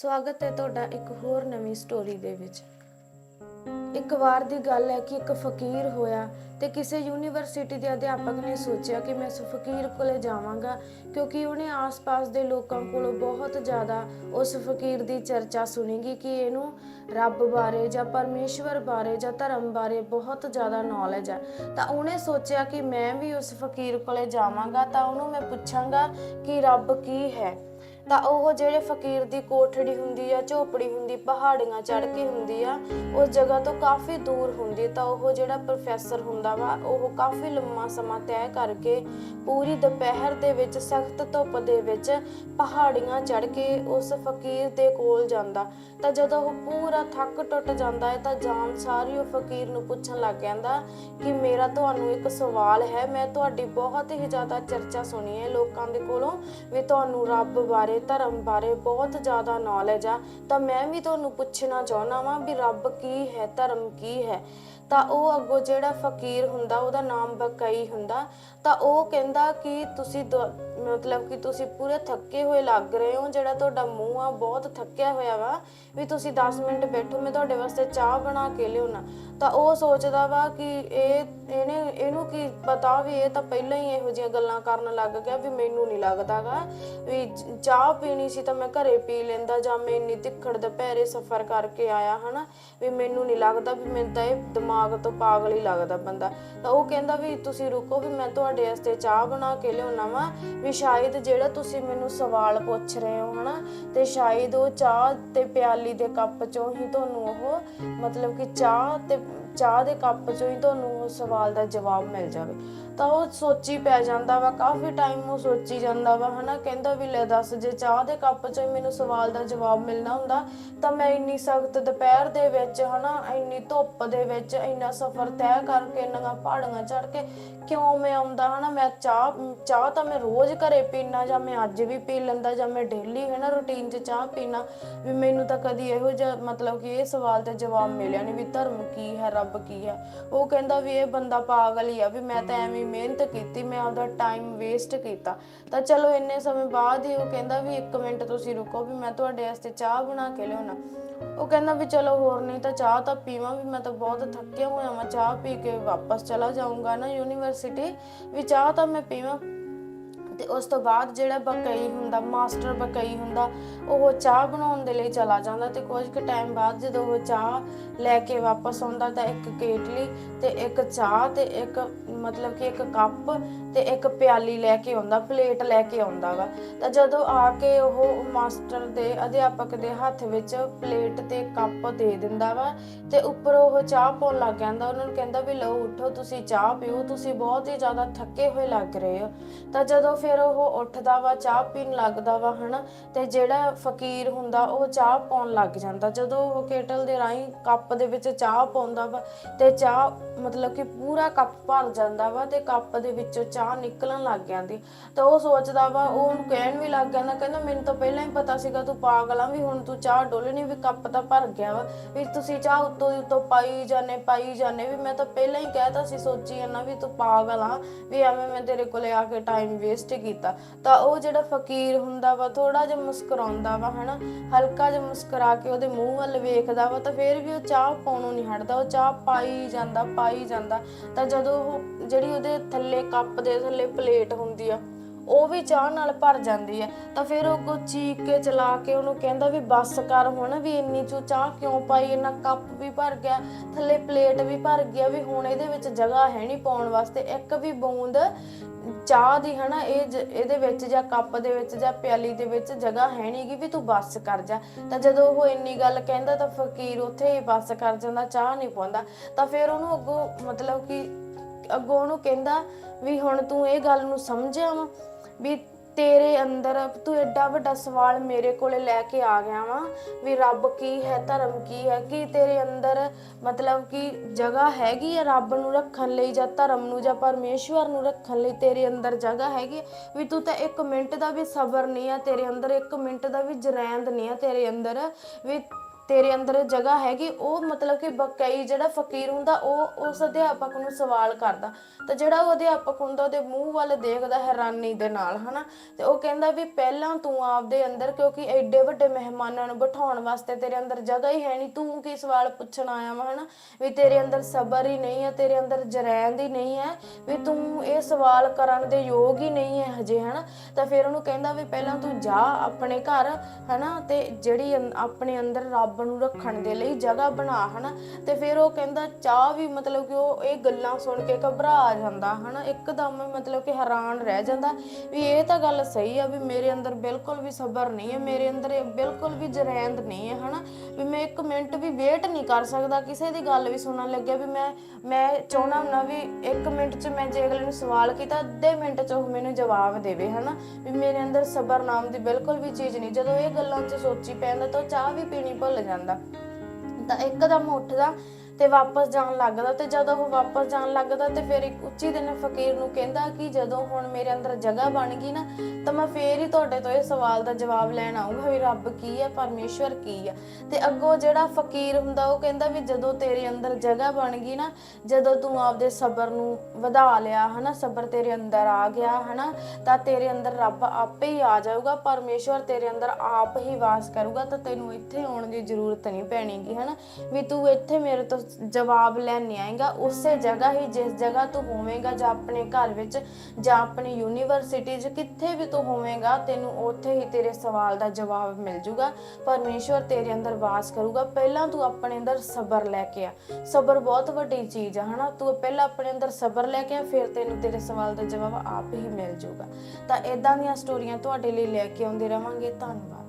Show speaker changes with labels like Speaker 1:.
Speaker 1: ਸਵਾਗਤ ਹੈ ਤੁਹਾਡਾ ਇੱਕ ਹੋਰ ਨਵੀਂ ਸਟੋਰੀ ਦੇ ਵਿੱਚ। ਇੱਕ ਵਾਰ ਦੀ ਗੱਲ ਹੈ ਕਿ ਇੱਕ ਫਕੀਰ ਹੋਇਆ ਤੇ ਕਿਸੇ ਯੂਨੀਵਰਸਿਟੀ ਦੇ ਅਧਿਆਪਕ ਨੇ ਸੋਚਿਆ ਕਿ ਮੈਂ ਉਸ ਫਕੀਰ ਕੋਲੇ ਜਾਵਾਂਗਾ ਕਿਉਂਕਿ ਉਹਨੇ ਆਸ-ਪਾਸ ਦੇ ਲੋਕਾਂ ਕੋਲੋਂ ਬਹੁਤ ਜ਼ਿਆਦਾ ਉਸ ਫਕੀਰ ਦੀ ਚਰਚਾ ਸੁਣੀਗੀ ਕਿ ਇਹਨੂੰ ਰੱਬ ਬਾਰੇ ਜਾਂ ਪਰਮੇਸ਼ਵਰ ਬਾਰੇ ਜਾਂ ਧਰਮ ਬਾਰੇ ਬਹੁਤ ਜ਼ਿਆਦਾ ਨੌਲੇਜ ਹੈ ਤਾਂ ਉਹਨੇ ਸੋਚਿਆ ਕਿ ਮੈਂ ਵੀ ਉਸ ਫਕੀਰ ਕੋਲੇ ਜਾਵਾਂਗਾ ਤਾਂ ਉਹਨੂੰ ਮੈਂ ਪੁੱਛਾਂਗਾ ਕਿ ਰੱਬ ਕੀ ਹੈ। ਤਾਂ ਉਹ ਜਿਹੜੇ ਫਕੀਰ ਦੀ ਕੋਠੜੀ ਹੁੰਦੀ ਆ, ਝੋਪੜੀ ਹੁੰਦੀ, ਪਹਾੜੀਆਂ ਚੜ੍ਹ ਕੇ ਹੁੰਦੀ ਆ, ਉਸ ਜਗ੍ਹਾ ਤੋਂ ਕਾਫੀ ਦੂਰ ਹੁੰਦੀ ਤਾਂ ਉਹ ਜਿਹੜਾ ਪ੍ਰੋਫੈਸਰ ਹੁੰਦਾ ਵਾ, ਉਹ ਕਾਫੀ ਲੰਮਾ ਸਮਾਂ ਤੈਅ ਕਰਕੇ ਪੂਰੀ ਦੁਪਹਿਰ ਦੇ ਵਿੱਚ, ਸਖਤ ਧੁੱਪ ਦੇ ਵਿੱਚ ਪਹਾੜੀਆਂ ਚੜ੍ਹ ਕੇ ਉਸ ਫਕੀਰ ਦੇ ਕੋਲ ਜਾਂਦਾ। ਤਾਂ ਜਦੋਂ ਉਹ ਪੂਰਾ ਥੱਕ ਟੁੱਟ ਜਾਂਦਾ ਹੈ, ਤਾਂ ਜਾਨ ਸਾਰੀ ਉਹ ਫਕੀਰ ਨੂੰ ਪੁੱਛਣ ਲੱਗ ਜਾਂਦਾ ਕਿ ਮੇਰਾ ਤੁਹਾਨੂੰ ਇੱਕ ਸਵਾਲ ਹੈ, ਮੈਂ ਤੁਹਾਡੀ ਬਹੁਤ ਹੀ ਜ਼ਿਆਦਾ ਚਰਚਾ ਸੁਣੀ ਹੈ ਲੋਕਾਂ ਦੇ ਕੋਲੋਂ ਵੀ ਤੁਹਾਨੂੰ ਰੱਬ ਬਾਰੇ ਧਰਮ ਬਾਰੇ ਬਹੁਤ ਜ਼ਿਆਦਾ ਨੌਲੇਜ ਆ, ਤਾਂ ਮੈਂ ਵੀ ਤੁਹਾਨੂੰ ਪੁੱਛਣਾ ਚਾਹੁੰਦਾ ਵਾਂ ਵੀ ਰੱਬ ਕੀ ਹੈ, ਧਰਮ ਕੀ ਹੈ? ਤਾਂ ਉਹ ਅੱਗੋ ਜਿਹੜਾ ਫਕੀਰ ਹੁੰਦਾ, ਉਹਦਾ ਨਾਮ ਬਕਈ ਹੁੰਦਾ, ਤਾਂ ਉਹ ਕਹਿੰਦਾ ਕਿ ਤੁਸੀਂ ਦ- ਮਤਲਬ ਕਿ ਤੁਸੀਂ ਪੂਰੇ ਥੱਕੇ ਹੋਏ ਲੱਗ ਰਹੇ ਹੋ, ਜਿਹੜਾ ਤੁਹਾਡਾ ਮੂੰਹ ਆ, ਬਹੁਤ ਥੱਕਿਆ ਹੋਇਆ ਵਾ, ਵੀ ਤੁਸੀਂ 10 ਮਿੰਟ ਬੈਠੋ, ਮੈਂ ਤੁਹਾਡੇ ਵਾਸਤੇ ਚਾਹ ਬਣਾ ਕੇ ਲਿਆਉਣਾ ਤਾਂ ਉਹ ਸੋਚਦਾ ਵਾ ਕਿ ਇਹ, ਇਹਨੇ, ਇਹਨੂੰ ਕੀ ਪਤਾ ਵੀ ਇਹ ਤਾਂ ਪਹਿਲਾਂ ਹੀ ਇਹੋ ਜਿਹੀਆਂ ਗੱਲਾਂ ਕਰਨ ਲੱਗ ਗਿਆ ਵੀ ਮੈਨੂੰ ਨਹੀਂ ਲੱਗਦਾਗਾ। ਵੀ ਚਾਹ ਪੀਣੀ ਸੀ ਤਾਂ ਮੈਂ ਘਰੇ ਪੀ ਲੈਂਦਾ ਜਾਂ ਮੈਂ ਇੰਨੀ ਤਿੱਖੜ ਦੁਪਹਿਰੇ ਸਫ਼ਰ ਕਰਕੇ ਆਇਆ, ਹਨਾ, ਵੀ ਮੈਨੂੰ ਨਹੀਂ ਲੱਗਦਾ ਵੀ ਮੈਨੂੰ ਤਾਂ ਇਹ ਦਿਮਾਗ ਤੋਂ ਪਾਗਲ ਹੀ ਲੱਗਦਾ ਬੰਦਾ। ਤਾਂ ਉਹ ਕਹਿੰਦਾ ਵੀ ਤੁਸੀਂ ਰੁਕੋ, ਵੀ ਮੈਂ ਤੁਹਾਡੇ ਵਾਸਤੇ ਚਾਹ ਬਣਾ ਕੇ ਲਿਆਉਣਾ ਵਾ, ਵੀ ਸ਼ਾਇਦ ਜਿਹੜਾ ਤੁਸੀਂ ਮੈਨੂੰ ਸਵਾਲ ਪੁੱਛ ਰਹੇ ਹੋ, ਹਨਾ, ਤੇ ਸ਼ਾਇਦ ਉਹ ਚਾਹ ਤੇ ਪਿਆਲੀ ਦੇ ਕੱਪ ਚੋਂ ਹੀ ਤੁਹਾਨੂੰ ਉਹ ਮਤਲਬ ਕਿ ਚਾਹ ਤੇ ਚਾਹ ਦੇ ਕੱਪ ਚੋਂ ਹੀ ਤੁਹਾਨੂੰ ਉਹ ਸਵਾਲ ਦਾ ਜਵਾਬ ਮਿਲ ਜਾਵੇ। ਤਾਂ ਉਹ ਸੋਚੀ ਪੈ ਜਾਂਦਾ ਵਾ, ਕਾਫੀ ਟਾਈਮ ਉਹ ਸੋਚੀ ਜਾਂਦਾ ਵਾ, ਹਨਾ? ਕਹਿੰਦਾ ਵੀ ਲੈ ਦੱਸ, ਜੇ ਚਾਹ ਦੇ ਕੱਪ ਚੋਂ ਹੀ ਮੈਨੂੰ ਸਵਾਲ ਦਾ ਜਵਾਬ ਮਿਲਣਾ ਹੁੰਦਾ, ਤਾਂ ਮੈਂ ਇੰਨੀ ਸਖਤ ਦੁਪਹਿਰ ਦੇ ਵਿੱਚ, ਹਨਾ, ਇੰਨੀ ਧੁੱਪ ਦੇ ਵਿੱਚ, ਇੰਨਾ ਸਫ਼ਰ ਤੈਅ ਕਰਕੇ, ਇੰਨੀਆਂ ਪਹਾੜੀਆਂ ਚੜ੍ਹ ਕੇ ਕਿਉਂ ਮੈਂ ਆਉਂਦਾ, ਹਨਾ? ਮੈਂ ਚਾਹ ਚਾਹ ਤਾਂ ਮੈਂ ਰੋਜ਼ ਘਰੇ ਪੀਣਾ ਜਾਂ ਮੈਂ ਅੱਜ ਵੀ ਪੀ ਲੈਂਦਾ ਜਾਂ ਮੈਂ ਡੇਲੀ ਹੈ ਨਾ ਰੁਟੀਨ 'ਚ ਚਾਹ ਪੀਣਾ ਵੀ ਮੈਨੂੰ ਤਾਂ ਕਦੀ ਇਹੋ ਜਿਹਾ ਮਤਲਬ ਕਿ ਇਹ ਸਵਾਲ ਦਾ ਜਵਾਬ ਮਿਲਿਆ ਨਹੀਂ ਵੀ ਧਰਮ ਕੀ ਹੈ ਰੱਬ ਕੀ ਹੈ? ਉਹ ਕਹਿੰਦਾ ਵੀ ਇਹ ਬੰਦਾ ਪਾਗਲ ਹੀ ਆ, ਵੀ ਮੈਂ ਤਾਂ ਐਵੇਂ ਹੀ ਮਿਹਨਤ ਕੀਤੀ, ਮੈਂ ਆਪਦਾ ਟਾਈਮ ਵੇਸਟ ਕੀਤਾ। ਤਾਂ ਚਲੋ ਇੰਨੇ ਸਮੇਂ ਬਾਅਦ ਹੀ ਉਹ ਕਹਿੰਦਾ ਵੀ 1 ਮਿੰਟ ਤੁਸੀਂ ਰੁਕੋ ਵੀ ਮੈਂ ਤੁਹਾਡੇ ਵਾਸਤੇ ਚਾਹ ਬਣਾ ਕੇ ਲਿਆਉਣਾ। ਉਹ ਕਹਿੰਦਾ ਵੀ ਚਲੋ ਹੋਰ ਨਹੀਂ ਤਾਂ ਚਾਹ ਤਾਂ ਪੀਵਾਂ ਵੀ, ਮੈਂ ਤਾਂ ਬਹੁਤ ਥੱਕਿਆ ਹੋਇਆ ਮੈਂ ਚਾਹ ਪੀ ਕੇ ਵਾਪਸ ਚਲਾ ਜਾਊਂਗਾ ਨਾ ਯੂਨੀਵਰਸਿਟੀ। ਵੀ ਚਾਹ ਤਾਂ ਮੈਂ ਪੀਵਾਂ ਤੇ ਉਸ ਤੋਂ ਬਾਅਦ ਜਿਹੜਾ ਬਕਈ ਹੁੰਦਾ, ਮਾਸਟਰ ਬਕਈ ਹੁੰਦਾ, ਉਹ ਚਾਹ ਬਣਾਉਣ ਦੇ ਲਈ ਚਲਾ ਜਾਂਦਾ ਤੇ ਕੁਝ ਕੁ ਟਾਈਮ ਬਾਅਦ ਜਦੋਂ ਉਹ ਚਾਹ ਲੈ ਕੇ ਵਾਪਸ ਆਉਂਦਾ ਤਾਂ ਇੱਕ ਕੇਟਲੀ ਤੇ ਇੱਕ ਚਾਹ ਤੇ ਇੱਕ ਮਤਲਬ ਕਿ ਇੱਕ ਕੱਪ ਤੇ ਇੱਕ ਪਿਆਲੀ ਲੈ ਕੇ ਆਉਂਦਾ, ਪਲੇਟ ਲੈ ਕੇ ਆਉਂਦਾ ਵਾ। ਤਾਂ ਜਦੋਂ ਆ ਕੇ ਉਹ ਮਾਸਟਰ ਦੇ ਅਧਿਆਪਕ ਦੇ ਹੱਥ ਵਿੱਚ ਪਲੇਟ ਤੇ ਕੱਪ ਦੇ ਦਿੰਦਾ ਵਾ, ਤੇ ਉੱਪਰ ਉਹ ਚਾਹ ਪਾਉਣ ਲੱਗ ਜਾਂਦਾ, ਉਹਨਾਂ ਨੂੰ ਕਹਿੰਦਾ ਵੀ ਲਓ ਉਠੋ, ਤੁਸੀਂ ਚਾਹ ਪੀਓ, ਤੁਸੀਂ ਬਹੁਤ ਹੀ ਜ਼ਿਆਦਾ ਥੱਕੇ ਹੋਏ ਲੱਗ ਰਹੇ ਹੋ। ਤਾਂ ਜਦੋਂ ਫਿਰ ਉਹ ਉੱਠਦਾ ਵਾ, ਚਾਹ ਪੀਣ ਲੱਗਦਾ ਵਾ, ਹਨਾ, ਤੇ ਜਿਹੜਾ ਫਕੀਰ ਹੁੰਦਾ, ਉਹ ਚਾਹ ਪਾਉਣ ਲੱਗ ਜਾਂਦਾ। ਜਦੋਂ ਉਹ ਕੇਟਲ ਦੇ ਰਾਹੀਂ ਕੱਪ ਦੇ ਵਿੱਚ ਚਾਹ ਪਾਉਂਦਾ ਵਾ, ਤੇ ਚਾਹ ਮਤਲਬ ਕਿ ਪੂਰਾ ਕੱਪ ਭਰ ਜਾਂਦਾ ਵਾ, ਤੇ ਕੱਪ ਦੇ ਵਿੱਚੋਂ ਚਾਹ ਨਿਕਲਣ ਲੱਗ ਜਾਂਦੀ। ਤਾਂ ਉਹ ਸੋਚਦਾ ਵਾ, ਉਹ ਉਹਨੂੰ ਕਹਿਣ ਵੀ ਲੱਗ ਜਾਂਦਾ ਕਹਿੰਦਾ ਮੈਨੂੰ ਤਾਂ ਪਹਿਲਾਂ ਹੀ ਪਤਾ ਸੀਗਾ ਤੂੰ ਪਾਗਲ ਆ, ਵੀ ਹੁਣ ਤੂੰ ਚਾਹ ਡੋਲਣੀ ਵੀ ਕੱਪ ਤਾਂ ਭਰ ਗਿਆ ਵਾ, ਵੀ ਤੁਸੀਂ ਚਾਹ ਉੱਤੋਂ ਦੀ ਉੱਤੋਂ ਪਾਈ ਜਾਣੇ ਪਾਈ ਜਾਣੇ ਵੀ ਮੈਂ ਤਾਂ ਪਹਿਲਾਂ ਹੀ ਕਹਿਤਾ ਸੀ, ਸੋਚੀ ਜਾਂਦਾ ਵੀ ਤੂੰ ਪਾਗਲ ਆ, ਵੀ ਐਵੇਂ ਮੈਂ ਤੇਰੇ ਕੋਲੇ ਆ ਕੇ ਟਾਈਮ ਵੇਸਟ ਕੀਤਾ। ਤਾਂ ਉਹ ਜਿਹੜਾ ਫਕੀਰ ਹੁੰਦਾ ਵਾ ਥੋੜਾ ਜਿਹਾ ਮੁਸਕਰਾਉਂਦਾ ਵਾ, ਹਨਾ, ਹਲਕਾ ਜਿਹਾ ਮੁਸਕਰਾ ਕੇ ਉਹਦੇ ਮੂੰਹ ਵੱਲ ਵੇਖਦਾ ਵਾ, ਤਾਂ ਫੇਰ ਵੀ ਉਹ ਚਾਹ ਪਾਉਣੋਂ ਨਹੀਂ ਹਟਦਾ, ਉਹ ਚਾਹ ਪਾਈ ਜਾਂਦਾ ਪਾਈ ਜਾਂਦਾ। ਤਾਂ ਜਦੋਂ ਉਹ ਜਿਹੜੀ ਉਹਦੇ ਥੱਲੇ ਕੱਪ ਦੇ ਥੱਲੇ ਪਲੇਟ ਹੁੰਦੀ ਆ, ਉਹ ਵੀ ਚਾਹ ਨਾਲ ਭਰ ਜਾਂਦੀ ਹੈ ਤਾਂ ਫਿਰ ਉਹ ਕੋ ਚੀਕ ਕੇ ਚਲਾ ਕੇ ਉਹਨੂੰ ਕਹਿੰਦਾ ਵੀ ਬੱਸ ਕਰ ਹੁਣ ਵੀ ਇੰਨੀ ਚੂ ਚਾਹ ਕਿਉਂ ਪਾਈ? ਇਹਨਾਂ ਕੱਪ ਵੀ ਭਰ ਗਿਆ, ਥੱਲੇ ਪਲੇਟ ਵੀ ਭਰ ਗਿਆ ਵੀ ਹੁਣ ਇਹਦੇ ਵਿੱਚ ਜਗ੍ਹਾ ਹੈ ਨਹੀਂ ਪਾਉਣ ਵਾਸਤੇ। ਇੱਕ ਵੀ ਬੂੰਦ ਚਾਹ ਦੀ ਹਨਾ, ਇਹ ਇਹਦੇ ਵਿੱਚ ਜਾਂ ਕੱਪ ਦੇ ਵਿੱਚ ਜਾਂ ਪਿਆਲੀ ਦੇ ਵਿੱਚ ਜਗ੍ਹਾ ਹੈ ਨਹੀਂਗੀ ਵੀ ਤੂੰ ਬੱਸ ਕਰ ਜਾ। ਤਾਂ ਜਦੋਂ ਉਹ ਇੰਨੀ ਗੱਲ ਕਹਿੰਦਾ ਤਾਂ ਫਕੀਰ ਉੱਥੇ ਹੀ ਬੱਸ ਕਰ ਜਾਂਦਾ, ਚਾਹ ਨਹੀਂ ਪਾਉਂਦਾ। ਤਾਂ ਫਿਰ ਉਹਨੂੰ ਅੱਗੋਂ ਮਤਲਬ ਕਿ ਅੱਗੋਂ ਉਹਨੂੰ ਕਹਿੰਦਾ ਵੀ ਹੁਣ ਤੂੰ ਇਹ ਗੱਲ ਨੂੰ ਸਮਝਿਆ ਵਾ ਵੀ ਤੇਰੇ ਅੰਦਰ ਤੂੰ ਐਡਾ ਵੱਡਾ ਸਵਾਲ ਮੇਰੇ ਕੋਲੇ ਲੈ ਕੇ ਆ ਗਿਆ ਵਾ ਵੀ ਰੱਬ ਕੀ ਹੈ, ਧਰਮ ਕੀ ਹੈ, ਕੀ ਤੇਰੇ ਅੰਦਰ ਮਤਲਬ ਕਿ ਜਗ੍ਹਾ ਹੈਗੀ ਹੈ ਰੱਬ ਨੂੰ ਰੱਖਣ ਲਈ ਜਾਂ ਧਰਮ ਨੂੰ ਜਾਂ ਪਰਮੇਸ਼ਵਰ ਨੂੰ ਰੱਖਣ ਲਈ ਤੇਰੇ ਅੰਦਰ ਜਗ੍ਹਾ ਹੈਗੀ ਵੀ ਤੂੰ ਤਾਂ ਇੱਕ ਮਿੰਟ ਦਾ ਵੀ ਸਬਰ ਨਹੀਂ ਆ, ਤੇਰੇ ਅੰਦਰ ਇੱਕ ਮਿੰਟ ਦਾ ਵੀ ਜਰੈਂਦ ਨਹੀਂ ਆ, ਤੇਰੇ ਅੰਦਰ ਵੀ ਤੇਰੇ ਅੰਦਰ ਜਗ੍ਹਾ ਹੈਗੀ, ਉਹ ਮਤਲਬ ਕਿ ਬਕਈ ਜਿਹੜਾ ਫਕੀਰ ਹੁੰਦਾ, ਉਹ ਉਸ ਅਧਿਆਪਕ ਨੂੰ ਸਵਾਲ ਕਰਦਾ। ਤੇ ਜਿਹੜਾ ਉਹ ਅਧਿਆਪਕ ਹੁੰਦਾ, ਉਹਦੇ ਮੂੰਹ ਵੱਲ ਦੇਖਦਾ ਹੈਰਾਨੀ ਦੇ ਨਾਲ, ਹਨਾ? ਤੇ ਉਹ ਕਹਿੰਦਾ ਵੀ ਪਹਿਲਾਂ ਤੂੰ ਆਪਦੇ ਅੰਦਰ, ਕਿਉਂਕਿ ਐਡੇ ਵੱਡੇ ਮਹਿਮਾਨਾਂ ਨੂੰ ਬਿਠਾਉਣ ਵਾਸਤੇ ਤੇਰੇ ਅੰਦਰ ਜਗ੍ਹਾ ਹੀ ਹੈ ਨਹੀਂ, ਤੂੰ ਕੀ ਸਵਾਲ ਪੁੱਛਣ ਆਇਆ ਵਾ, ਹਨਾ? ਵੀ ਤੇਰੇ ਅੰਦਰ ਸਬਰ ਹੀ ਨਹੀਂ ਹੈ, ਤੇਰੇ ਅੰਦਰ ਜਰੈਨ ਹੀ ਨਹੀਂ ਹੈ, ਵੀ ਤੂੰ ਇਹ ਸਵਾਲ ਕਰਨ ਦੇ ਯੋਗ ਹੀ ਨਹੀਂ ਹੈ ਹਜੇ, ਹਨਾ? ਤਾਂ ਫਿਰ ਉਹਨੂੰ ਕਹਿੰਦਾ ਵੀ ਪਹਿਲਾਂ ਤੂੰ ਜਾ ਆਪਣੇ ਘਰ, ਹਨਾ? ਤੇ ਜਿਹੜੀ ਆਪਣੇ ਅੰਦਰ ਰੱਬ ਨੂੰ ਰੱਖਣ ਦੇ ਲਈ ਜਗ੍ਹਾ ਬਣਾ, ਹਨਾ? ਤੇ ਫਿਰ ਉਹ ਕਹਿੰਦਾ, ਚਾਹ ਵੀ ਮਤਲਬ ਕਿ ਉਹ ਇਹ ਗੱਲਾਂ ਸੁਣ ਕੇ ਘਬਰਾ ਜਾਂਦਾ, ਹਨਾ? ਇੱਕਦਮ ਮਤਲਬ ਕਿ ਹੈਰਾਨ ਰਹਿ ਜਾਂਦਾ ਵੀ ਇਹ ਤਾਂ ਗੱਲ ਸਹੀ ਆ ਵੀ ਮੇਰੇ ਅੰਦਰ ਬਿਲਕੁਲ ਵੀ ਸਬਰ ਨਹੀਂ ਹੈ, ਮੇਰੇ ਅੰਦਰ ਬਿਲਕੁਲ ਵੀ ਜਰੈਂਦ ਨਹੀਂ ਹੈ, ਹਨਾ? ਵੀ ਮੈਂ ਇੱਕ ਮਿੰਟ ਵੀ ਵੇਟ ਨਹੀਂ ਕਰ ਸਕਦਾ ਕਿਸੇ ਦੀ ਗੱਲ ਵੀ ਸੁਣਨ ਲੱਗਿਆ ਵੀ ਮੈਂ ਮੈਂ ਚਾਹਣਾ ਹੁੰਦਾ ਵੀ ਇੱਕ ਮਿੰਟ 'ਚ ਮੈਂ ਜੇ ਅਗਲੇ ਨੂੰ ਸਵਾਲ ਕੀਤਾ, ਅੱਧੇ ਮਿੰਟ 'ਚ ਉਹ ਮੈਨੂੰ ਜਵਾਬ ਦੇਵੇ, ਹਨਾ? ਵੀ ਮੇਰੇ ਅੰਦਰ ਸਬਰ ਨਾਮ ਦੀ ਬਿਲਕੁਲ ਵੀ ਚੀਜ਼ ਨਹੀਂ। ਜਦੋਂ ਇਹ ਗੱਲਾਂ 'ਚ ਸੋਚੀ ਪੈਂਦਾ ਤਾਂ ਚਾਹ ਵੀ ਪੀਣੀ ਭੁੱਲ ਜਾਂਦਾ। ਤਾਂ ਇੱਕਦਮ ਉੱਠਦਾ ਤੇ ਵਾਪਸ ਜਾਣ ਲੱਗਦਾ ਤੇ ਜਦੋਂ ਉਹ ਵਾਪਸ ਜਾਣ ਲੱਗਦਾ ਤੇ ਫਿਰ ਇੱਕ ਉੱਚੀ ਦਿਨ ਫਕੀਰ ਨੂੰ ਕਹਿੰਦਾ ਕਿ ਜਦੋਂ ਹੁਣ ਮੇਰੇ ਅੰਦਰ ਜਗ੍ਹਾ ਬਣ ਗਈ ਨਾ, ਤਾਂ ਮੈਂ ਫੇਰ ਹੀ ਤੁਹਾਡੇ ਤੋਂ ਇਹ ਸਵਾਲ ਦਾ ਜਵਾਬ ਲੈਣ ਆਉਂਗਾ ਵੀ ਰੱਬ ਕੀ ਹੈ ਪਰਮੇਸ਼ਵਰ ਕੀ ਹੈ ਤੇ ਅੱਗੋਂ ਜਿਹੜਾ ਫਕੀਰ ਹੁੰਦਾ ਉਹ ਕਹਿੰਦਾ ਵੀ ਜਦੋਂ ਤੇਰੇ ਅੰਦਰ ਜਗ੍ਹਾ ਬਣ ਗਈ ਨਾ, ਜਦੋਂ ਤੂੰ ਆਪਦੇ ਸਬਰ ਨੂੰ ਵਧਾ ਲਿਆ, ਹਨਾ, ਸਬਰ ਤੇਰੇ ਅੰਦਰ ਆ ਗਿਆ, ਹਨਾ, ਤਾਂ ਤੇਰੇ ਅੰਦਰ ਰੱਬ ਆਪੇ ਹੀ ਆ ਜਾਊਗਾ, ਪਰਮੇਸ਼ਵਰ ਤੇਰੇ ਅੰਦਰ ਆਪ ਹੀ ਵਾਸ ਕਰੂਗਾ, ਤਾਂ ਤੈਨੂੰ ਇੱਥੇ ਆਉਣ ਦੀ ਜ਼ਰੂਰਤ ਨਹੀਂ ਪੈਣੀਗੀ, ਹਨਾ, ਵੀ ਤੂੰ ਇੱਥੇ ਮੇਰੇ ਤੋਂ ਜਵਾਬ ਲੈਣ ਆਏਗਾ, ਉਸੇ ਜਗ੍ਹਾ ਹੀ ਜਿਸ ਜਗ੍ਹਾ ਤੂੰ ਹੋਵੇਂਗਾ ਜਾਂ ਆਪਣੇ ਘਰ ਵਿੱਚ ਜਾਂ ਆਪਣੀ ਯੂਨੀਵਰਸਿਟੀ 'ਚ ਕਿੱਥੇ ਵੀ ਤੂੰ ਹੋਵੇਂਗਾ, ਤੈਨੂੰ ਉੱਥੇ ਹੀ ਤੇਰੇ ਸਵਾਲ ਦਾ ਜਵਾਬ ਮਿਲ ਜੂਗਾ। ਪਰਮੇਸ਼ਵਰ ਤੇਰੇ ਅੰਦਰ ਵਾਸ ਕਰੂਗਾ। ਪਹਿਲਾਂ ਤੂੰ ਆਪਣੇ ਅੰਦਰ ਸਬਰ ਲੈ ਕੇ ਆ। ਸਬਰ ਬਹੁਤ ਵੱਡੀ ਚੀਜ਼ ਆ, ਹਨਾ? ਤੂੰ ਪਹਿਲਾਂ ਆਪਣੇ ਅੰਦਰ ਸਬਰ ਲੈ ਕੇ ਆ, ਫਿਰ ਤੈਨੂੰ ਤੇਰੇ ਸਵਾਲ ਦਾ ਜਵਾਬ ਆਪ ਹੀ ਮਿਲ ਜੂਗਾ। ਤਾਂ ਇਦਾਂ ਦੀਆਂ ਸਟੋਰੀਆਂ ਤੁਹਾਡੇ ਲਈ ਲੈ ਕੇ ਆਉਂਦੇ ਰਵਾਂਗੇ। ਧੰਨਵਾਦ।